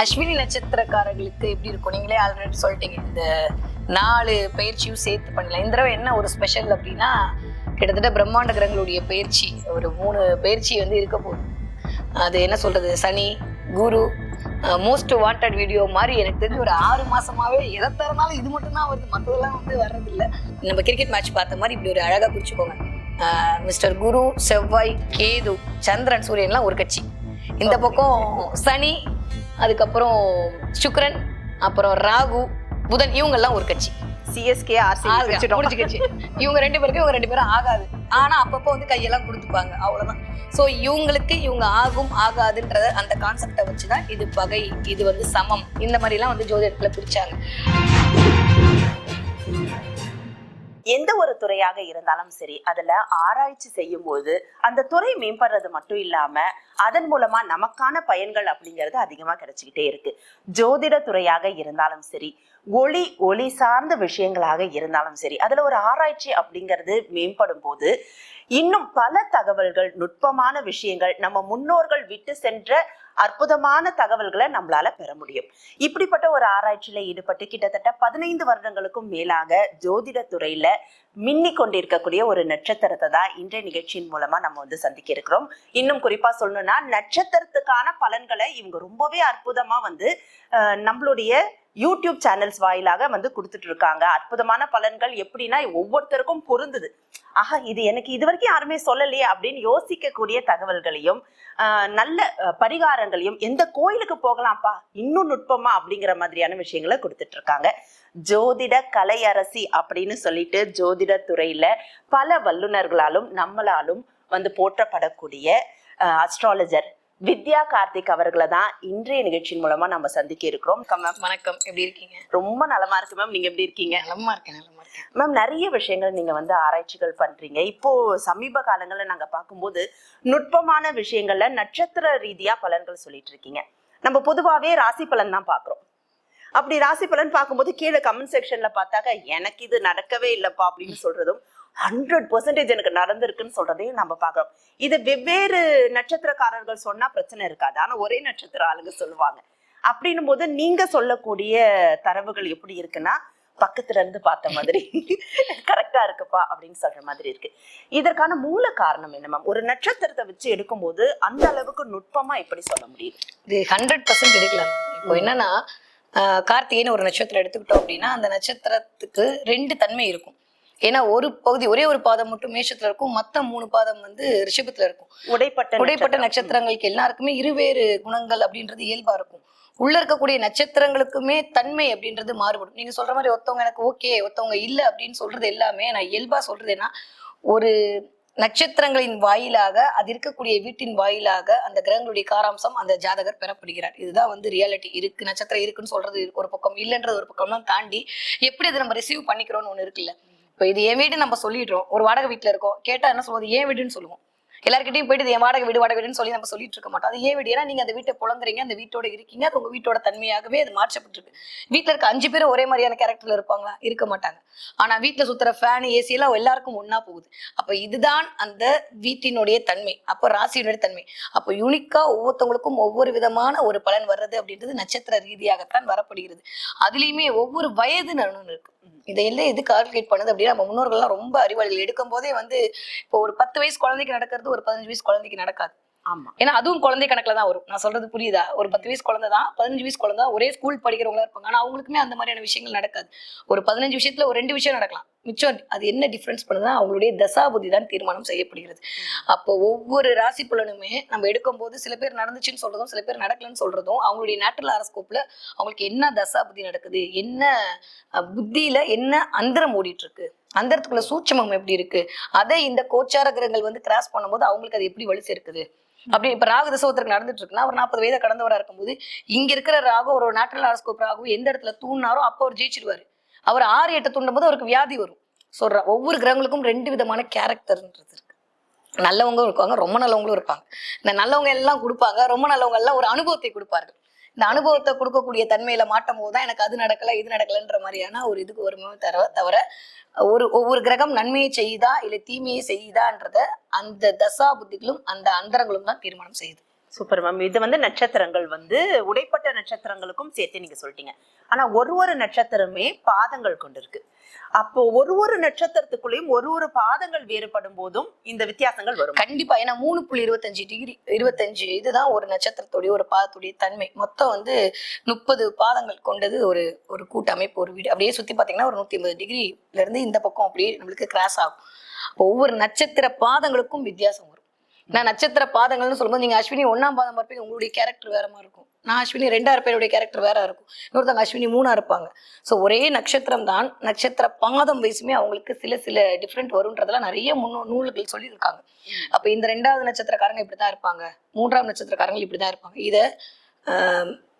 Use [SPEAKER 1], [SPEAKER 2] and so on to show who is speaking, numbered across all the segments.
[SPEAKER 1] அஸ்வினி நட்சத்திரக்காரர்களுக்கு எப்படி இருக்கும்? நீங்களே ஆல்ரெடி சொல்லிட்டீங்க. இந்த நாலு பயிற்சியும் சேர்த்து பண்ணலாம் இந்த தடவை என்ன ஒரு ஸ்பெஷல் அப்படின்னா கிட்டத்தட்ட பிரம்மாண்ட கிரகங்களுடைய பயிற்சி. ஒரு மூணு பயிற்சி வந்து இருக்க போகுது. அது என்ன சொல்றது? Shani Guru most wanted video மாதிரி எனக்கு தெரிஞ்சு ஒரு ஆறு மாசமாவே எதை தரனாலும் இது மட்டும் தான் வருது. மற்றதெல்லாம் வந்து வர்றதில்ல. நம்ம கிரிக்கெட் மேட்ச் பார்த்த மாதிரி இப்படி ஒரு அழகா பிடிச்சுக்கோங்க மிஸ்டர் குரு செவ்வாய் கேது சந்திரன் சூரியன்லாம் ஒரு கட்சி. இந்த பக்கம் சனி அதுக்கப்புறம் சுக்கிரன் அப்புறம் ராகு புதன் இவங்கெல்லாம் ஒரு கட்சி.
[SPEAKER 2] சிஎஸ்கே ஆர்சி
[SPEAKER 1] முடிஞ்சுக்கிச்சு. இவங்க ரெண்டு பேருக்கு இவங்க ரெண்டு பேரும் ஆகாது. ஆனா அப்பப்போ வந்து கையெல்லாம் கொடுத்துப்பாங்க அவ்வளவுதான். சோ இவங்களுக்கு இவங்க ஆகும் ஆகாதுன்றத அந்த கான்செப்டை வச்சுதான் இது பகை இது வந்து சமம். இந்த மாதிரி எல்லாம் வந்து ஜோதிடத்துல பிரிச்சாங்க.
[SPEAKER 2] எந்த ஒரு துறையாக இருந்தாலும் சரி அதுல ஆராய்ச்சி செய்யும் போது அந்த துறை மேம்படுறது மட்டும் இல்லாம அதன் மூலமா நமக்கான பயன்கள் அப்படிங்கிறது அதிகமா கிடைச்சிக்கிட்டே இருக்கு. ஜோதிட துறையாக இருந்தாலும் சரி ஒளி ஒளி சார்ந்த விஷயங்களாக இருந்தாலும் சரி அதுல ஒரு ஆராய்ச்சி அப்படிங்கிறது மேம்படும் போது இன்னும் பல தகவல்கள் நுட்பமான விஷயங்கள் நம்ம முன்னோர்கள் விட்டு சென்ற அற்புதமான தகவல்களை நம்மளால பெற முடியும். இப்படிப்பட்ட ஒரு ஆராய்ச்சியில ஈடுபட்டு கிட்டத்தட்ட பதினைந்து வருடங்களுக்கும் மேலாக ஜோதிட துறையில மின்னி கொண்டிருக்கக்கூடிய ஒரு நட்சத்திரத்தை தான் இன்றைய நிகழ்ச்சியின் மூலமா நம்ம வந்து சந்திக்க இருக்கிறோம். இன்னும் குறிப்பா சொல்லணும்னா நட்சத்திரத்துக்கான பலன்களை இவங்க ரொம்பவே அற்புதமா வந்து நம்மளுடைய யூடியூப் சேனல்ஸ் வாயிலாக வந்து கொடுத்துட்டு இருக்காங்க அற்புதமான பலன்கள் எப்படின்னா ஒவ்வொருத்தருக்கும் பொருந்துது. ஆஹா இது எனக்கு இது வரைக்கும் யாருமே சொல்லலையே அப்படின்னு யோசிக்கக்கூடிய தகவல்களையும் நல்ல பரிகாரங்களையும் எந்த கோயிலுக்கு போகலாம்ப்பா இன்னும் நுட்பமா அப்படிங்கிற மாதிரியான விஷயங்களை கொடுத்துட்டு இருக்காங்க ஜோதிட கலையரசி அப்படின்னு சொல்லிட்டு ஜோதிட துறையில பல வல்லுநர்களாலும் நம்மளாலும் வந்து போற்றப்படக்கூடிய அஸ்ட்ராலஜர் வித்யா கார்த்திக் அவர்களை தான் இன்றைய நிகழ்ச்சியின் மூலமா நம்ம சந்திக்க இருக்கிறோம். மேம்
[SPEAKER 1] வணக்கம். எப்படி இருக்கீங்க?
[SPEAKER 2] ரொம்ப நலமா இருக்கு மேம் நீங்க எப்படி இருக்கீங்க?
[SPEAKER 1] நலமா இருக்கேன் நலமா இருக்கேன்.
[SPEAKER 2] மேம் நிறைய விஷயங்கள் நீங்க வந்து ஆராய்ச்சிகள் பண்றீங்க. இப்போ சமீப காலங்கள்ல நாங்க பார்க்கும்போது நுட்பமான விஷயங்கள்ல நட்சத்திர ரீதியா பலன்கள் சொல்லிட்டு இருக்கீங்க. நம்ம பொதுவாவே ராசி பலன் தான் பாக்குறோம் அப்படி ராசி பலன் பார்க்கும்போது கீழே கமெண்ட் செக்ஷன்ல பார்த்தாக்க எனக்கு இது நடக்கவே இல்லப்பா அப்படின்னு சொல்றதும் ஹண்ட்ரட் பர்சன்டேஜ் எனக்கு நடந்திருக்குன்னு சொல்றதையும் நம்ம பார்க்குறோம். இது வெவ்வேறு நட்சத்திரக்காரர்கள் சொன்னா பிரச்சனை இருக்காது. ஆனா ஒரே நட்சத்திர ஆளுங்க சொல்லுவாங்க. அப்படின்னும் போது நீங்க சொல்லக்கூடிய தரவுகள் எப்படி இருக்குன்னா பக்கத்துல இருந்து பார்த்த மாதிரி. கரெக்டா இருக்குப்பா அப்படின்னு சொல்ற மாதிரி இருக்கு. இதற்கான மூல காரணம் என்ன மேம் ஒரு நட்சத்திரத்தை வச்சு எடுக்கும்போது அந்த அளவுக்கு நுட்பமா எப்படி சொல்ல முடியுது?
[SPEAKER 1] இது ஹண்ட்ரட் பர்சன்ட் எடுக்கலாம் இப்போ என்னன்னா கார்த்திகைன்னு ஒரு நட்சத்திரம் எடுத்துக்கிட்டோம் அப்படின்னா அந்த நட்சத்திரத்துக்கு ரெண்டு தன்மை இருக்கும். ஏன்னா ஒரு பகுதி ஒரே ஒரு பாதம் மட்டும் மேஷத்துல இருக்கும் மத்த மூணு பாதம் வந்து ரிஷபத்துல இருக்கும்.
[SPEAKER 2] உடைப்பட்ட
[SPEAKER 1] உடைப்பட்ட. நட்சத்திரங்களுக்கு எல்லாருக்குமே இருவேறு குணங்கள் அப்படின்றது இயல்பா இருக்கும். உள்ள இருக்கக்கூடிய நட்சத்திரங்களுக்குமே தன்மை அப்படின்றது மாறுபடும். நீங்க சொல்ற மாதிரி ஒருத்தவங்க எனக்கு ஓகே ஒருத்தவங்க இல்ல அப்படின்னு சொல்றது எல்லாமே நான் இயல்பா சொல்றது என்ன ஒரு நட்சத்திரங்களின் வாயிலாக அது இருக்கக்கூடிய வீட்டின் வாயிலாக அந்த கிரகங்களுடைய காராம்சம் அந்த ஜாதகர் பெறப்படுகிறார். இதுதான் வந்து ரியாலிட்டி இருக்கு நட்சத்திரம் இருக்குன்னு சொல்றது ஒரு பக்கம் இல்லைன்றது ஒரு பக்கம்லாம் தாண்டி எப்படி அதை நம்ம ரிசீவ் பண்ணிக்கிறோம்னு ஒண்ணு இருக்குல்ல? இப்போ இது என் வீடு நம்ம சொல்லிடுறோம். ஒரு வாடகை வீட்டில் இருக்கோம். கேட்டால் என்ன சொல்லுவோம்? ஏன் வீடுன்னு சொல்லுவோம். எல்லாருக்கிட்டையும் போயிட்டு இது என் வாடகை வீடு வாடகை வீடுன்னு சொல்லி நம்ம சொல்லிட்டு இருக்க மாட்டோம். அது ஏன் வீடு. ஏன்னா நீங்க அந்த வீட்டை புலங்குறீங்க அந்த வீட்டோட இருக்கீங்க அது உங்க வீட்டோட தன்மையாகவே அது மாற்றப்பட்டிருக்கு. வீட்டில் இருக்க அஞ்சு பேரும் ஒரே மாதிரியான கேரக்டர்ல இருப்பாங்களா? இருக்க மாட்டாங்க. ஆனா வீட்டில் சுத்துற ஃபேன் ஏசி எல்லாம் எல்லாருக்கும் ஒன்னா போகுது. அப்ப இதுதான் அந்த வீட்டினுடைய தன்மை. அப்போ ராசியினுடைய தன்மை. அப்போ யூனிக்கா ஒவ்வொருத்தவங்களுக்கும் ஒவ்வொரு விதமான ஒரு பலன் வர்றது அப்படின்றது நட்சத்திர ரீதியாகத்தான் வரப்படுகிறது. அதுலயுமே ஒவ்வொரு வயது ஒன்று இருக்கு. இதையெல்லாம் எது கால்குலேட் பண்ணுது அப்படின்னா நம்ம முன்னோர்கள்லாம் ரொம்ப அறிவாளிகள். எடுக்கும் போதே வந்து இப்போ ஒரு பத்து வயசு குழந்தைக்கு நடக்கிறது ஒரு பதினஞ்சு வயசு குழந்தைக்கு நடக்காது.
[SPEAKER 2] ஆமா.
[SPEAKER 1] ஏன்னா அதுவும் குழந்தை கணக்குல தான் வரும். நான் சொல்றது புரியுதா? ஒரு பத்து வயசு குழந்தை தான் பதினஞ்சு வயசு குழந்தை ஒரே ஸ்கூல் படிக்கிறவங்களா இருப்பாங்க. ஆனா அவங்களுக்குமே அந்த மாதிரியான விஷயங்கள் நடக்காது. ஒரு பதினஞ்சு விஷயத்துல ஒரு ரெண்டு விஷயம் நடக்கலாம். மிச்சம் அது என்ன டிஃப்ரென்ஸ் பண்ணுதுன்னா அவங்களுடைய தசாபுதி தான் தீர்மானம் செய்யப்படுகிறது. அப்போ ஒவ்வொரு ராசி பலனுமே நம்ம எடுக்கும்போது சில பேர் நடந்துச்சுன்னு சொல்றதும் சில பேர் நடக்கலன்னு சொல்றதும் அவங்களுடைய நேட்டல் ஆரஸ்கோப்ல அவங்களுக்கு என்ன தசாபுதி நடக்குது? என்ன புத்தியில என்ன அந்தரம் ஓடிட்டு இருக்கு அந்தரத்துக்குள்ள சூட்சமம் எப்படி இருக்கு? அதை இந்த கோச்சார கிரகங்கள் வந்து கிராஸ் பண்ணும்போது அவங்களுக்கு அது எப்படி வலு சேர்க்குது? அப்படி இப்ப ராகு தசவத்திற்கு நடந்துட்டு இருக்குன்னா ஒரு நாற்பது வயதை கடந்தவரா இருக்கும்போது இங்க இருக்கிற ராகு ஒரு நேட்டல் ஆரஸ்கோப் ராகு எந்த இடத்துல தூணாரோ அப்போ அவர் ஜெயிச்சிருவாரு அவர் ஆறு எட்டு தூண்டும் போது அவருக்கு வியாதி வரும். சொல்ற ஒவ்வொரு கிரகங்களுக்கும் ரெண்டு விதமான கேரக்டர்ன்றது இருக்கு. நல்லவங்களும் இருப்பாங்க ரொம்ப நல்லவங்களும் இருப்பாங்க. இந்த நல்லவங்க எல்லாம் கொடுப்பாங்க ரொம்ப நல்லவங்க எல்லாம் ஒரு அனுபவத்தை கொடுப்பார்கள். இந்த அனுபவத்தை கொடுக்கக்கூடிய தன்மையில மாட்டும் போது தான் எனக்கு அது நடக்கல இது நடக்கலன்ற மாதிரியான ஒரு இதுக்கு வருமே தவிர தவிர ஒரு ஒவ்வொரு கிரகம் நன்மையை செய்யுதா இல்லை தீமையை செய்யுதான்றத அந்த தசா புத்திகளும் அந்த அந்தரங்களும் தான் தீர்மானம் செய்யுது.
[SPEAKER 2] சூப்பர் மேம் இது வந்து நட்சத்திரங்கள் வந்து உடைப்பட்ட நட்சத்திரங்களுக்கும் சேர்த்து நீங்க சொல்லிட்டீங்க. ஆனா ஒரு ஒரு நட்சத்திரமே பாதங்கள் கொண்டிருக்கு. அப்போ ஒரு ஒரு நட்சத்திரத்துக்குள்ளேயும் ஒரு ஒரு பாதங்கள் வேறுபடும் போதும் இந்த வித்தியாசங்கள் வரும்.
[SPEAKER 1] கண்டிப்பா. ஏன்னா மூணு புள்ளி இருபத்தஞ்சு டிகிரி இருபத்தஞ்சு இதுதான் ஒரு நட்சத்திரத்துடைய ஒரு பாதத்துடைய தன்மை. மொத்தம் வந்து முப்பது பாதங்கள் கொண்டது ஒரு ஒரு கூட்டமைப்பு ஒரு வீடு. அப்படியே சுத்தி பாத்தீங்கன்னா ஒரு நூத்தி ஐம்பது டிகிரில இருந்து இந்த பக்கம் அப்படியே நம்மளுக்கு கிராஸ் ஆகும். ஒவ்வொரு நட்சத்திர பாதங்களுக்கும் வித்தியாசம் வரும். நான் நட்சத்திர பாதங்கள்னு சொல்லும்போது நீங்க அஸ்வினி ஒன்னாம் பாதம் பார்ப்பீங்க உங்களுடைய கேரக்டர் வேற மாதிரி இருக்கும். நான் அஸ்வினி ரெண்டாயிரம் பேருடைய கேரக்டர் வேற இருக்கும். இன்னொருத்தவங்க அஸ்வினி மூணா இருப்பாங்க. ஸோ ஒரே நட்சத்திரம் தான் நட்சத்திர பாதம் வயசுமே அவங்களுக்கு சில சில டிஃப்ரெண்ட் வரும்ன்றதெல்லாம் நிறைய முன்னோ நூல்கள் சொல்லியிருக்காங்க. அப்போ இந்த ரெண்டாவது நட்சத்திரக்காரங்க இப்படி தான் இருப்பாங்க. மூன்றாம் நட்சத்திரக்காரங்க இப்படிதான் இருப்பாங்க. இதை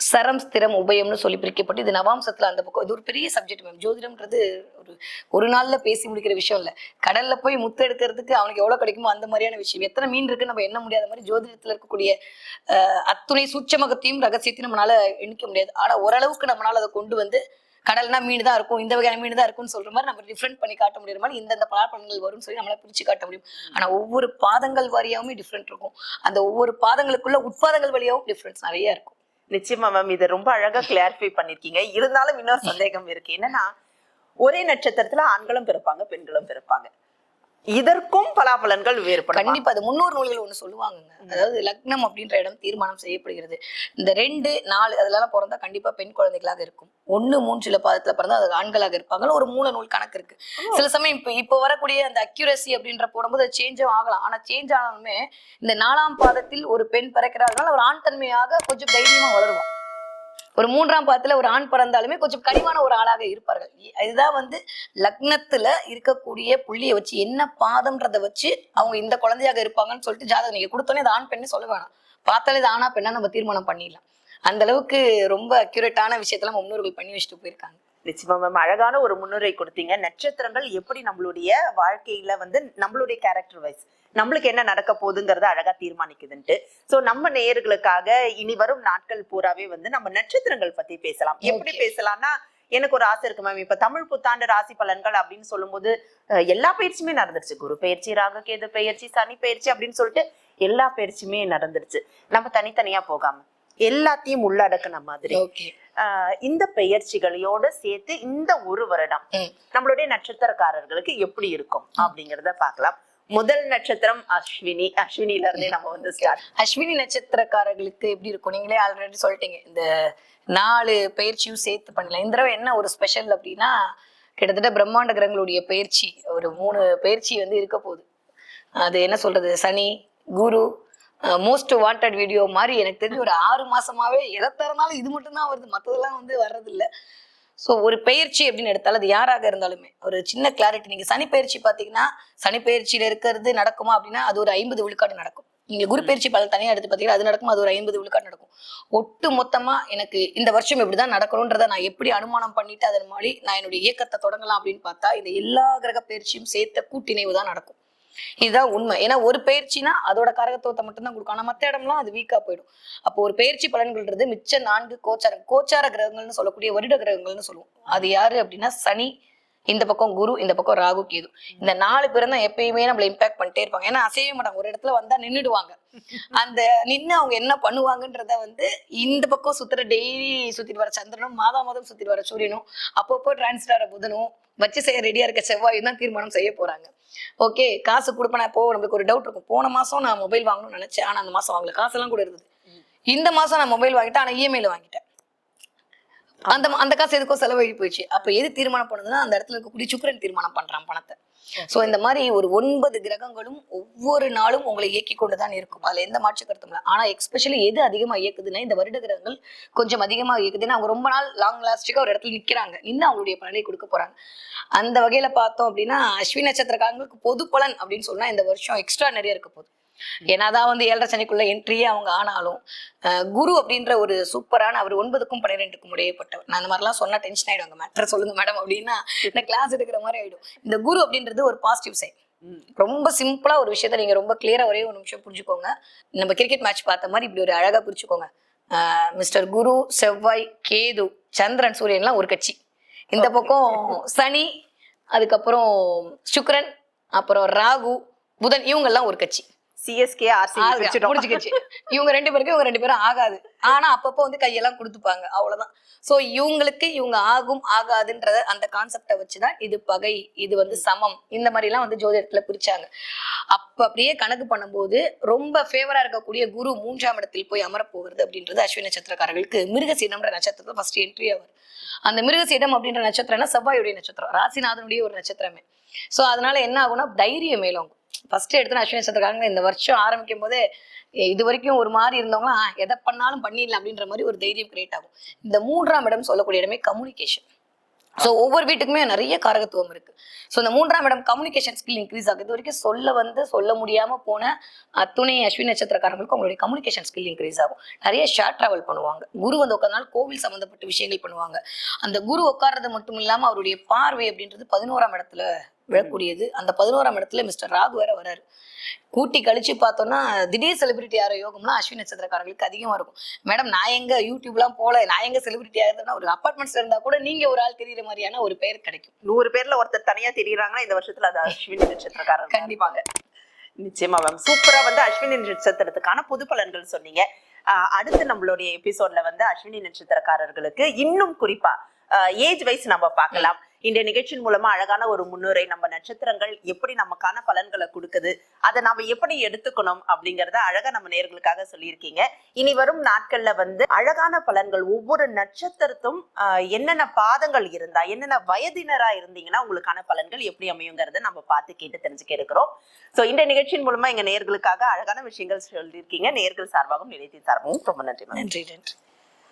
[SPEAKER 1] சரம் ஸ்திரம் உபயம்னு சொல்லி பிரிக்கப்பட்டு இது நவாம்சத்தில் அந்த பக்கம் இது ஒரு பெரிய சப்ஜெக்ட் மேம் ஜோதிடம்ன்றது ஒரு ஒரு நாளில் பேசி முடிக்கிற விஷயம் இல்லை. கடலில் போய் முத்து எடுக்கிறதுக்கு அவனுக்கு எவ்வளோ கிடைக்குமோ அந்த மாதிரியான விஷயம். எத்தனை மீன் இருக்கு நம்ம எண்ண முடியாத மாதிரி ஜோதிடத்தில் இருக்கக்கூடிய அத்துணை சூட்சமகத்தையும் ரகசியத்தையும் நம்மளால் எண்ணிக்க முடியாது. ஆனால் ஓரளவுக்கு நம்மளால் அதை கொண்டு வந்து கடல்னா மீன் தான் இருக்கும் இந்த வகையான மீன் தான் இருக்கும்னு சொல்ற மாதிரி நம்ம டிஃப்ரெண்ட் பண்ணி காட்ட முடியுற மாதிரி இந்தந்த பலாப்பழங்கள் வரும்னு சொல்லி நம்மளால பிரிச்சு காட்ட முடியும். ஆனா ஒவ்வொரு பாதங்கள் வாரியாவுமே டிஃப்ரெண்ட் இருக்கும். அந்த ஒவ்வொரு பாதங்களுக்குள்ள உட்பாதங்கள் வழியாகவும் டிஃப்ரென்ஸ் நிறைய இருக்கும்.
[SPEAKER 2] நிச்சயமா மேம் இதை ரொம்ப அழகா கிளாரிஃபை பண்ணிருக்கீங்க. இருந்தாலும் இன்னொரு சந்தேகம் இருக்கு. என்னன்னா ஒரே நட்சத்திரத்துல ஆண்களும் பிறப்பாங்க பெண்களும் பிறப்பாங்க. இதற்கும் பலாபலன்கள் வேறுபடும்.
[SPEAKER 1] கண்டிப்பா அது முன்னோர் நூல்கள் ஒண்ணு சொல்லுவாங்கங்க. அதாவது லக்னம் அப்படின்ற இடம் தீர்மானம் செய்யப்படுகிறது. இந்த ரெண்டு நாலு அதெல்லாம் பிறந்தா கண்டிப்பா பெண் குழந்தைகளாக இருக்கும். ஒண்ணு மூன்றுல பாதத்துல பிறந்தா அது ஆண்களாக இருப்பாங்க ஒரு மூல நூல் கணக்கு இருக்கு. சில சமயம் இப்ப இப்ப வரக்கூடிய அந்த அக்யூரசி அப்படின்ற போடும்போது அது சேஞ்சும் ஆகலாம். ஆனா சேஞ்ச் ஆனாலுமே இந்த நாலாம் பாதத்தில் ஒரு பெண் பிறக்கிறார்கள். ஒரு ஆண் தன்மையாக கொஞ்சம் தைரியமா வளருவான். ஒரு மூன்றாம் பாதத்துல ஒரு ஆண் பிறந்தாலுமே கொஞ்சம் கனிவான ஒரு ஆளாக இருப்பார்கள். இதுதான் வந்து லக்னத்துல இருக்கக்கூடிய புள்ளியை வச்சு என்ன பாதம்ன்றதை வச்சு அவங்க இந்த குழந்தையாக இருப்பாங்கன்னு சொல்லிட்டு ஜாதகம் நீங்க கொடுத்தோன்னே இது ஆண் பெண்ணு சொல்ல வேணாம். பார்த்தாலே இது ஆனா பெண்ணா நம்ம தீர்மானம் பண்ணிடலாம். அந்த அளவுக்கு ரொம்ப அக்யூரேட்டான விஷயத்தெல்லாம் முன்னோர்கள் பண்ணி வச்சுட்டு போயிருக்காங்க.
[SPEAKER 2] நிச்சயமா மேம் அழகான ஒரு முன்னுரை கொடுத்தீங்க. நட்சத்திரங்கள் எப்படி நம்மளுடைய வாழ்க்கையில வந்து நம்மளுடைய கேரக்டர் வைஸ் நம்மளுக்கு என்ன நடக்க போகுதுங்கிறத அழகா தீர்மானிக்குதுன்ட்டு. சோ நம்ம நேயர்களுக்காக இனி வரும் நாட்கள் பூராவே வந்து நம்ம நட்சத்திரங்கள் பத்தி பேசலாம். எப்படி. பேசலாம்னா எனக்கு ஒரு ஆசை இருக்கு மேம் இப்ப தமிழ் புத்தாண்டு ராசி பலன்கள் அப்படின்னு சொல்லும்போது எல்லா பயிற்சியுமே நடந்துருச்சு. குரு பயிற்சி ராககேது பயிற்சி சனி பயிற்சி அப்படின்னு சொல்லிட்டு எல்லா பயிற்சியுமே நடந்துருச்சு. நம்ம தனித்தனியா போகாம. எல்லாத்தையும் உள்ளடக்கின மாதிரி. இந்த பெயர்ச்சிகளையோட சேர்த்து இந்த ஒரு வருடம். நம்மளுடைய நட்சத்திரக்காரர்களுக்கு எப்படி இருக்கும் அப்படிங்கறத பார்க்கலாம். முதல் நட்சத்திரம் அஸ்வினி. அஸ்வினில இருந்தே நம்ம வந்து ஸ்டார்ட்
[SPEAKER 1] அஸ்வினி நட்சத்திரக்காரர்களுக்கு எப்படி இருக்கும் நீங்களே ஆல்ரெடி சொல்லிட்டீங்க. இந்த நாலு பயிற்சியும் சேர்த்து பண்ணலாம் இந்த தடவை என்ன ஒரு ஸ்பெஷல் அப்படின்னா கிட்டத்தட்ட பிரம்மாண்ட கிரகங்களுடைய பயிற்சி. ஒரு மூணு பயிற்சி வந்து இருக்க போகுது. அது என்ன சொல்றது? Shani Guru most wanted video மாதிரி எனக்கு தெரிஞ்சு ஒரு ஆறு மாசமாவே எதை திறந்தாலும் இது மட்டும் தான் வருது. மற்றதெல்லாம் வந்து வர்றதில்ல. ஸோ ஒரு பயிற்சி அப்படின்னு எடுத்தாலும் அது யாராக இருந்தாலுமே ஒரு சின்ன கிளாரிட்டி நீங்க சனி பயிற்சி பார்த்தீங்கன்னா சனி பயிற்சியில இருக்கிறது நடக்குமா அப்படின்னா அது ஒரு ஐம்பது விழுக்காடு நடக்கும். நீங்க குரு பயிற்சி பல தனியா எடுத்து பார்த்தீங்கன்னா அது நடக்கும்? அது ஒரு ஐம்பது விழுக்காடு நடக்கும். ஒட்டு மொத்தமா எனக்கு இந்த வருஷம் இப்படிதான் நடக்கணுன்றதை நான் எப்படி அனுமானம் பண்ணிட்டு அதன் மாதிரி நான் என்னுடைய இயக்கத்தை தொடங்கலாம் அப்படின்னு பார்த்தா இந்த எல்லா கிரக பயிற்சியும் சேர்த்த கூட்டிணைவு தான் நடக்கும். இதுதான் உண்மை. ஏன்னா ஒரு பயிற்சினா அதோட காரகத்துவத்தை மட்டும்தான் கொடுக்கும். ஆனா மத்த இடம்லாம் அது வீக்கா போயிடும். அப்போ ஒரு பயிற்சி பலன்கள்ன்றது மிச்ச நான்கு கோச்சாரம் கோச்சார கிரகங்கள்னு சொல்லக்கூடிய வருட கிரகங்கள்னு சொல்லுவோம். அது யாரு அப்படின்னா சனி இந்த பக்கம் குரு இந்த பக்கம் ராகு கேது. இந்த நாலு பேரும் தான் எப்பயுமே நம்மள இம்பாக்ட் பண்ணிட்டே இருப்பாங்க. ஏன்னா அசையவே மாட்டாங்க. ஒரு இடத்துல வந்தா நின்னுடுவாங்க. அந்த நின்னு அவங்க என்ன பண்ணுவாங்கன்றத வந்து இந்த பக்கம் சுத்துற டெய்லி சுத்திட்டு வர சந்திரனும் மாதா மாதம் சுத்திட்டு வர சூரியனும் அப்பப்போ டிரான்ஸ்டார புதனும் வச்சு செய்ய ரெடியா இருக்க செவ்வாயும் தான் தீர்மானம் செய்ய போறாங்க. ஓகே காசு கொடுப்பேன் இப்போ நம்மளுக்கு ஒரு டவுட் இருக்கும். போன மாசம் நான் மொபைல் வாங்கணும்னு நினைச்சேன். ஆனா அந்த மாசம் வாங்கல காசெல்லாம் கூட இருந்தது. இந்த மாசம் நான் மொபைல் வாங்கிட்டேன். ஆனா இஎம்ஐல வாங்கிட்டேன். அந்த அந்த காசு எதுக்கோ செலவழி போயிடுச்சு. அப்ப எது தீர்மானம் பண்ணுதுன்னா அந்த இடத்துல இருக்கக்கூடிய சுக்கிரன் தீர்மானம் பண்றான் பணத்தை. சோ இந்த மாதிரி ஒரு ஒன்பது கிரகங்களும் ஒவ்வொரு நாளும் உங்களை இயக்கி கொண்டுதான் இருக்கும். அதுல எந்த மாற்று கருத்தும் இல்லை. ஆனா எக்ஸ்பெஷலி எது அதிகமா இயக்குதுன்னா இந்த வருட கிரகங்கள் கொஞ்சம் அதிகமா இயக்குதுன்னா அவங்க ரொம்ப நாள் லாங் லாஸ்டிக்கா ஒரு இடத்துல நிக்கிறாங்க. இன்னும் அவங்களுடைய பலனை கொடுக்க போறாங்க. அந்த வகையில பார்த்தோம் அப்படின்னா அஸ்வினி நட்சத்திரக்காரங்களுக்கு பொது பலன் அப்படின்னு சொன்னா இந்த வருஷம் எக்ஸ்ட்ரா நிறைய இருக்க போகுது. ஏன்னாதான் வந்து ஏழரை சனிக்குள்ள என்ட்ரியே அவங்க ஆனாலும் குரு அப்படின்ற ஒரு சூப்பரான அவர் ஒன்பதுக்கும் பன்னிரெண்டுக்கும் உடையப்பட்டவர். நான் அந்த மாதிரிலாம் சொன்னா டென்ஷன் ஆயிடுவாங்க. மேட்டர் சொல்லுங்க மேடம் அப்படின்னா நான் கிளாஸ் எடுக்கிற மாதிரி ஆயிடும். இந்த குரு அப்படின்றது ஒரு பாசிட்டிவ் சைட் ரொம்ப சிம்பிளா ஒரு விஷயத்த நீங்க ரொம்ப கிளியரா ஒரே ஒரு நிமிஷம் புரிஞ்சுக்கோங்க. நம்ம கிரிக்கெட் மேட்ச் பார்த்த மாதிரி இப்படி ஒரு அழகா புரிச்சுக்கோங்க மிஸ்டர் குரு செவ்வாய் கேது சந்திரன் சூரியன்லாம் ஒரு கட்சி. இந்த பக்கம் சனி அதுக்கப்புறம் சுக்கிரன் அப்புறம் ராகு புதன் இவங்கெல்லாம் ஒரு கட்சி.
[SPEAKER 2] சிஎஸ்கே பிரிச்சிடும்
[SPEAKER 1] முடிச்சுக்கிச்சு இவங்க ரெண்டு பேருக்கு இவங்க ரெண்டு பேரும் ஆகாது. ஆனா அப்பப்போ வந்து கையெல்லாம் கொடுத்துப்பாங்க. அவ்வளவுதான். சோ இவங்களுக்கு இவங்க ஆகும் ஆகாதுன்றத அந்த கான்செப்டை வச்சுதான் இது பகை இது வந்து சமம். இந்த மாதிரி எல்லாம் வந்து ஜோதிடத்துல பிரிச்சாங்க. அப்ப அப்படியே கணக்கு பண்ணும்போது ரொம்ப ஃபேவரா இருக்கக்கூடிய குரு மூன்றாம் இடத்தில் போய் அமரப் போகிறது அப்படின்றது அஸ்வினி நட்சத்திரக்காரர்களுக்கு மிருகசீடம்ன்ற நட்சத்திரத்துல ஃபர்ஸ்ட் என்ட்ரி ஆகும் அந்த மிருகசீடம் அப்படின்ற நட்சத்திரம்னா செவ்வாயுடைய நட்சத்திரம் ராசிநாதனுடைய ஒரு நட்சத்திரமே. சோ அதனால என்ன ஆகும்னா தைரியம் மேலோங்கும். ஃபஸ்ட்டு எடுத்து அஸ்வினி நட்சத்திரக்காரங்க இந்த வருஷம் ஆரம்பிக்கும் போதே இது வரைக்கும் ஒரு மாதிரி இருந்தவங்க எதை பண்ணாலும் பண்ணிடலாம் அப்படின்ற மாதிரி ஒரு தைரியம் கிரியேட் ஆகும். இந்த மூன்றாம் இடம் சொல்லக்கூடிய இடமே கம்யூனிகேஷன் ஸோ ஒவ்வொரு வீட்டுக்குமே நிறைய காரகத்துவம் இருக்கு. ஸோ இந்த மூன்றாம் இடம் கம்யூனிகேஷன் ஸ்கில் இன்க்ரீஸ் ஆகுது. இது வரைக்கும் சொல்ல வந்து சொல்ல முடியாம போன அத்துணை அஸ்வினி நட்சத்திரக்காரங்களுக்கு அவங்களுடைய கம்யூனிகேஷன் ஸ்கில் இன்க்ரீஸ் ஆகும். நிறைய ஷேர் டிராவல் பண்ணுவாங்க. குரு வந்து உட்கார்ந்தாலும் கோவில் சம்பந்தப்பட்ட விஷயங்கள் பண்ணுவாங்க. அந்த குரு உட்கார்றது மட்டும் இல்லாமல் அவருடைய பார்வை அப்படின்றது பதினோராம் இடத்துல விழக்கூடியது. அந்த பதினோராம் இடத்துல மிஸ்டர் ராகு வேற வராரு. கூட்டி கழிச்சு பார்த்தோம்னா திடீர் செலிபிரிட்டி ஆகிற யோகம்லாம் அஸ்வினி நட்சத்திரக்காரங்களுக்கு அதிகமா இருக்கும். மேடம் நான் எங்க யூடியூப்லாம் போல நான் எங்க செலிபிரிட்டி ஆயிருந்தேன்னா ஒரு அப்பார்ட்மெண்ட்ஸ்ல இருந்தா கூட நீங்க ஒரு ஆள் தெரியுற மாதிரியான ஒரு பெயர் கிடைக்கும்.
[SPEAKER 2] நூறு பேர்ல ஒருத்தர் தனியா தெரியுறாங்கன்னா இந்த வருஷத்துல அது அஸ்வினி நட்சத்திரக்காரர்
[SPEAKER 1] கண்டிப்பாங்க.
[SPEAKER 2] நிச்சயமா மேம் சூப்பரா வந்து அஸ்வினி நட்சத்திரத்துக்கான பொது பலன்கள் சொன்னீங்க அடுத்து நம்மளுடைய எபிசோட்ல வந்து அஸ்வினி நட்சத்திரக்காரர்களுக்கு இன்னும் குறிப்பா ஏஜ் வைஸ் நம்ம பார்க்கலாம். இந்த நிகழ்ச்சியின் மூலமா அழகான ஒரு முன்னுரை நம்ம நட்சத்திரங்கள் எப்படி நமக்கான பலன்களை கொடுக்குது அதை நாம எப்படி எடுத்துக்கணும் அப்படிங்கறத அழகா நம்ம நேர்களுக்காக சொல்லியிருக்கீங்க. இனி வரும் நாட்கள்ல வந்து அழகான பலன்கள் ஒவ்வொரு நட்சத்திரத்தும் ஆஹ் என்னென்ன பாதங்கள் இருந்தா என்னென்ன வயதினரா இருந்தீங்கன்னா உங்களுக்கான பலன்கள் எப்படி அமையுங்கிறத நம்ம பார்த்து கேட்டு தெரிஞ்சுக்க இருக்கிறோம். சோ இந்த நிகழ்ச்சியின் மூலமா எங்க நேர்களுக்காக அழகான விஷயங்கள் சொல்லியிருக்கீங்க. நேர்கள் சார்பாகவும் நிலையத்தின் சார்பாகவும் ரொம்ப நன்றி
[SPEAKER 1] நன்றி நன்றி.